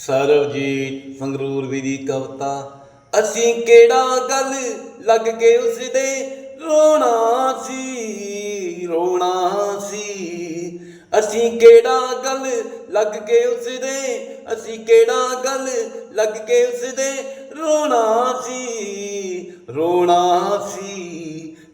ਸਰਵਜੀਤ ਸੰਗਰੂਰ ਵੀ ਦੀ ਕਵਤਾ। ਅਸੀਂ ਕਿਹੜਾ ਗੱਲ ਲੱਗ ਕੇ ਉਸ ਦੇ ਰੋਣਾ ਸੀ ਰੋਣਾ ਸੀ? ਅਸੀਂ ਕਿਹੜਾ ਗੱਲ ਲੱਗ ਕੇ ਉਸ ਦੇ ਅਸੀਂ ਕਿਹੜਾ ਗੱਲ ਲੱਗ ਕੇ ਉਸ ਦੇ ਰੋਣਾ ਸੀ ਰੋਣਾ ਸੀ?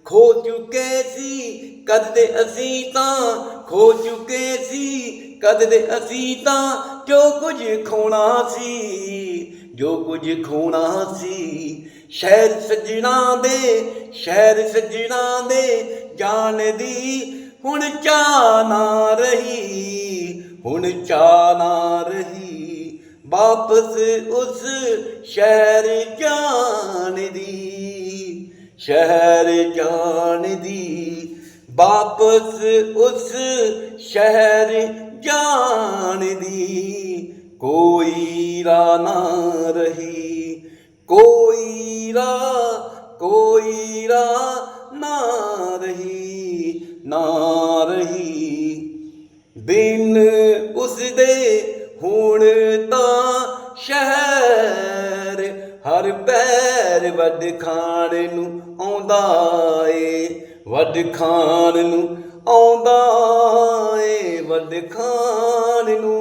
ਖੋ ਚੁੱਕੇ ਸੀ, ਕਦ ਦੇ ਅਸੀਂ ਤਾਂ, ਖੋ ਚੁੱਕੇ ਸੀ, ਕਦ ਦੇ ਅਸੀਂ ਤਾਂ, ਜੋ ਕੁਝ ਖੋਣਾ ਸੀ, ਜੋ ਕੁਝ ਖੋਣਾ ਸੀ, ਸ਼ਹਿਰ ਸੱਜਣਾ ਦੇ, ਸ਼ਹਿਰ ਸੱਜਣਾ ਦੇ ਜਾਣ ਦੀ ਹੁਣ ਚਾਹ ਨਾ ਰਹੀ, ਹੁਣ ਚਾਹ ਨਾ ਰਹੀ, ਵਾਪਸ ਉਸ ਸ਼ਹਿਰ ਜਾਣ ਦੀ। ਸ਼ਹਿਰ ਜਾਣ ਦੀ ਵਾਪਸ ਉਸ ਸ਼ਹਿਰ ਜਾਣ ਦੀ ਕੋਈ ਰਾਹ ਨਾ ਰਹੀ, ਕੋਈ ਰਾਹ ਕੋਈ ਰਾਹ ਨਾ ਰਹੀ ਨਾ ਰਹੀ। ਦਿਨ ਉਸ ਦੇ ਹੁਣ ਤਾਂ ਹਰ ਪੈਰ ਵੱਡ ਖਾਣ ਨੂੰ ਆਉਂਦਾ ਏ, ਵੱਡ ਖਾਣ ਨੂੰ ਆਉਂਦਾ ਏ, ਵੱਡ ਖਾਣ ਨੂੰ